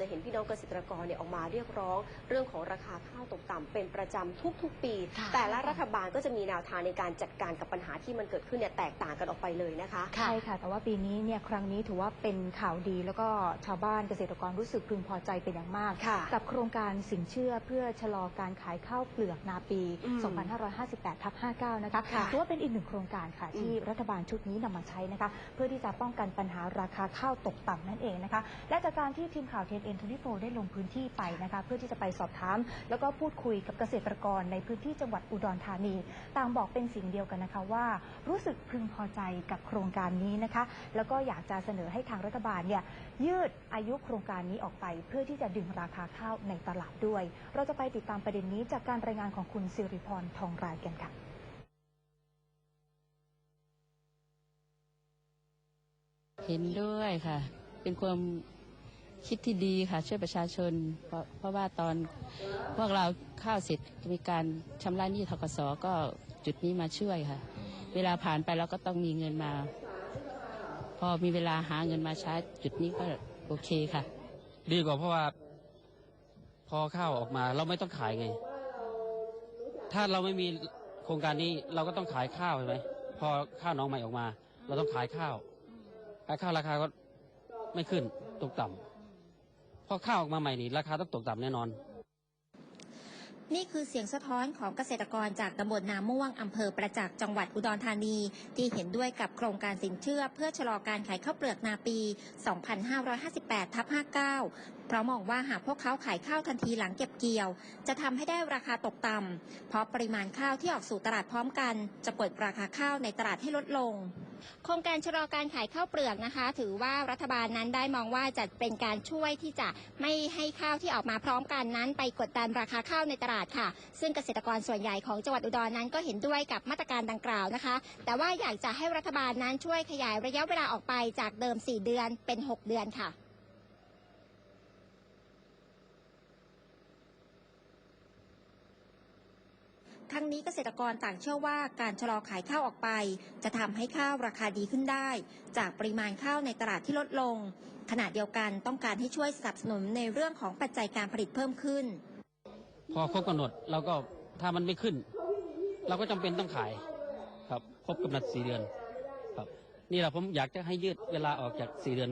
จะเห็นพี่น้องเกษตรกรเนี่ยออกมาเรียกร้อง เรื่องของราคาข้าวตกต่ำเป็นประจำทุกๆ ปี ค่ะแต่ละรัฐบาลก็จะมีแนวทางในการจัดการกับปัญหาที่มันเกิดขึ้นเนี่ยแตกต่างกันออกไปเลยนะคะค่ะใช่ค่ะ แต่ว่าปีนี้เนี่ยครั้งนี้ถือว่าเป็นข่าวดีแล้วก็ชาวบ้านเกษตรกรรู้สึกพึงพอใจเป็นอย่างมาก ค่ะกับโครงการสินเชื่อเพื่อชะลอการขายข้าวเปลือกนาปี อืม2558ทับ59 นะคะค่ะถือว่าเป็นอีกหนึ่งโครงการค่ะ อืมที่รัฐบาลชุดนี้นำมาใช้นะคะ เพื่อที่จะป้องกันปัญหาราคาข้าวตกต่ำนั่นเองนะคะ และจากการที่ทีมข่าวเทนเอ็นทโฟได้ลงพื้นที่ไปนะคะเพื่อที่จะไปสอบถาม แล้วก็พูดคุยกับเกษตรกรในพื้นที่จังหวัดอุดรธานี ต่างบอกเป็นสิ่งเดียวกันนะคะว่า รู้สึกพึงพอใจกับโครงการนี้นะคะ แล้วก็อยากจะเสนอให้ทางรัฐบาลเนี่ยยืดอายุโครงการนี้ออกไป เพื่อที่จะดึงราคาข้าวในตลาดด้วย เราจะไปติดตามประเด็นนี้จากการรายงานของคุณสิริพรทองรายกันค่ะเห็นด้วยค่ะ เป็นความ คิดที่ดีค่ะช่วยประชาชน เพราะเพราะว่าตอนพวกเราข้าวเสร็จมีการชำระหนี้ทกสก็จุดนี้มาช่วยค่ะ เวลาผ่านไปเราก็ต้องมีเงินมา พอมีเวลาหาเงินมาใช้จุดนี้ก็โอเคค่ะ ดีกว่าเพราะว่า พอข้าวออกมาเราไม่ต้องขายไง ถ้าเราไม่มีโครงการนี้เราก็ต้องขายข้าวใช่ไหมพอข้าวน้องใหม่ออกมา เราต้องขายข้าวขายข้าวราคาก็ไม่ขึ้นตกต่ำ พอข้าวออกมาใหม่นี่ราคาต้องตกต่ำแน่นอน นี่คือเสียงสะท้อนของเกษตรกรจากตำบลนาม่วงอำเภอประจักษ์จังหวัดอุดรธานี ที่เห็นด้วยกับโครงการสินเชื่อ เพื่อชะลอการขายข้าวเปลือกนาปี 2558ทับ59 เพราะมองว่าหากพวกเขาขายข้าวทันทีหลังเก็บเกี่ยว จะทำให้ได้ราคาตกต่ำเพราะปริมาณข้าวที่ออกสู่ตลาดพร้อมกัน จะกดราคาข้าวในตลาดให้ลดลง โครงการชะลอการขายข้าวเปลือกนะคะ ถือว่ารัฐบาลนั้นได้มองว่าจะเป็นการช่วยที่จะไม่ให้ข้าวที่ออกมาพร้อมกันนั้น ไปกดดันราคาข้าวในตลาดค่ะ ซึ่งเกษตรกรส่วนใหญ่ของจังหวัดอุดรนั้นก็เห็นด้วยกับมาตรการดังกล่าวนะคะ แต่ว่าอยากจะให้รัฐบาลนั้นช่วยขยายระยะเวลาออกไปจากเดิม 4 เดือนเป็น 6 เดือนค่ะ ทั้งนี้เกษตรกรต่างเชื่อว่าการชะลอขายข้าวออกไป จะทำให้ข้าวราคาดีขึ้นได้ จากปริมาณข้าวในตลาดที่ลดลง ขณะเดียวกันต้องการให้ช่วยสนับสนุนในเรื่องของปัจจัยการผลิตเพิ่มขึ้น พอครบกำหนดเราก็ถ้ามันไม่ขึ้น เราก็จำเป็นต้องขายครับครบกำหนดสี่เดือนครับนี่แหละผมอยากจะให้ยืดเวลาออกจากสี่เดือน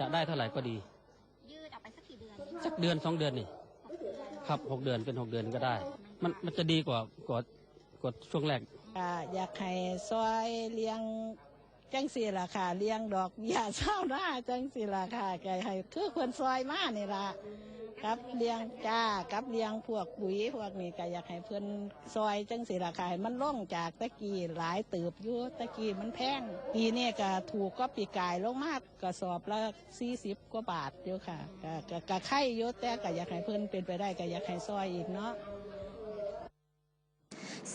จะได้เท่าไหร่ก็ดี ยืดออกไปสักกี่เดือนสักเดือนสองเดือนนี่ครับหกเดือนเป็นหกเดือนก็ได้ มันมันจะดีกว่ากว่ากว่าช่วงแรก อ่าอยากให้ซอยเลี้ยงจังสีล่ะค่ะ เลี้ยงดอกเบี้ยเศร้าหน้าจังสีล่ะค่ะแกให้คือคนซอยมานี่ล่ะกับเลี้ยงจ้ากับเลี้ยงพวกปุ๋ยพวกนี้ก็อยากให้เพื่อนซอยจังสีล่ะค่ะให้มันล่งจากตะกี้หลายเติบอยู่ตะกี้มันแพงปีนี้ก็ถูกก็ปีกายลงมากก็สอบละสี่สิบกว่าบาทอยู่ค่ะก็ก็ก็ไข่เยอะแต่ก็อยากให้เพื่อนเป็นไปได้ก็อยากให้ซอยอีกเนาะ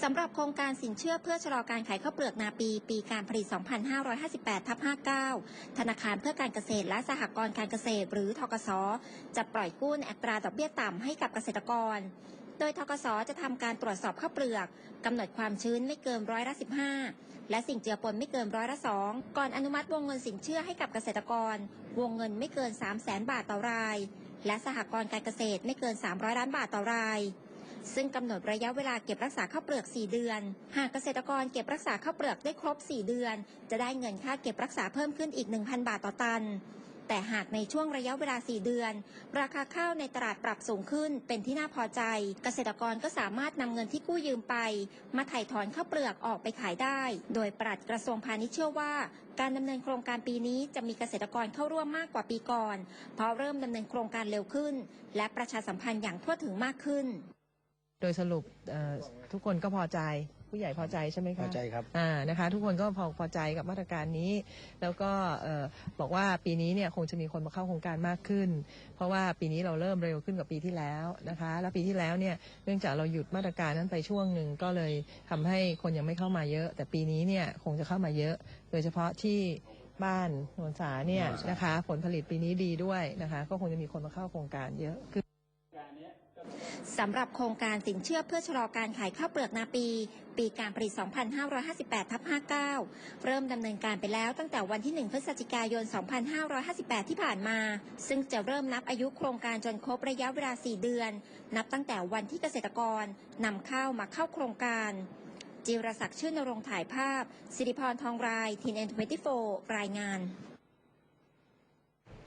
สำหรับโครงการสินเชื่อเพื่อชะลอการขายข้าวเปลือกนาปี ปีการผลิต 2558ทับ59 ธนาคารเพื่อการเกษตรและสหกรณ์การเกษตร หรือทกส จะปล่อยกู้ในอัตราดอกเบี้ยต่ำให้กับเกษตรกร โดยทกส จะทำการตรวจสอบข้าวเปลือกกำหนดความชื้นไม่เกินร้อยละ15 และสิ่งเจือปนไม่เกินร้อยละ2ก่อนอนุมัติวงเงินสินเชื่อให้กับเกษตรกร วงเงินไม่เกิน 3 0 0 0 0 0 บาทต่อราย และสหกรณ์การเกษตรไม่เกิน 300 ล้านบาทต่อราย ซึ่งกำหนดระยะเวลาเก็บรักษาข้าวเปลือก 4 เดือน หากเกษตรกรเก็บรักษาข้าวเปลือกได้ครบ 4 เดือน จะได้เงินค่าเก็บรักษาเพิ่มขึ้นอีก 1,000 บาทต่อตัน แต่หากในช่วงระยะเวลา 4 เดือน ราคาข้าวในตลาดปรับสูงขึ้นเป็นที่น่าพอใจ เกษตรกรก็สามารถนำเงินที่กู้ยืมไป มาถ่ายถอนข้าวเปลือกออกไปขายได้ โดยปลัดกระทรวงพาณิชย์เชื่อว่าการดำเนินโครงการปีนี้จะมีเกษตรกรเข้าร่วมมากกว่าปีก่อน เพราะเริ่มดำเนินโครงการเร็วขึ้น และประชาสัมพันธ์อย่างทั่วถึงมากขึ้น โดยสรุปเอ่อทุกคนก็พอใจผู้ใหญ่พอใจใช่ไหมคะพอใจครับอ่านะคะ ทุกคนก็พอพอใจกับมาตรการนี้ แล้วก็เอ่อบอกว่าปีนี้เนี่ยคงจะมีคนมาเข้าโครงการมากขึ้น เพราะว่าปีนี้เราเริ่มเร็วขึ้นกว่าปีที่แล้วนะคะ แล้วปีที่แล้วเนี่ยเนื่องจากเราหยุดมาตรการนั้นไปช่วงหนึ่งก็เลยทำให้คนยังไม่เข้ามาเยอะ แต่ปีนี้เนี่ยคงจะเข้ามาเยอะ โดยเฉพาะที่บ้านโนนสาเนี่ยนะคะ ผลผลิตปีนี้ดีด้วยนะคะ ก็คงจะมีคนมาเข้าโครงการเยอะส สำหรับโครงการสินเชื่อเพื่อชะลอการขายข้าวเปลือกนาปี ปีการผลิต 2558ทับ59 เริ่มดำเนินการไปแล้วตั้งแต่วันที่ 1 พฤศจิกายน 2558 ที่ผ่านมา ซึ่งจะเริ่มนับอายุโครงการจนครบระยะเวลา 4 เดือน นับตั้งแต่วันที่เกษตรกรนำข้าวมาเข้าโครงการ จิรศักดิ์ชื่นนรงถ่ายภาพ สิริพรทองรายทีนเอ็นทเรายงาน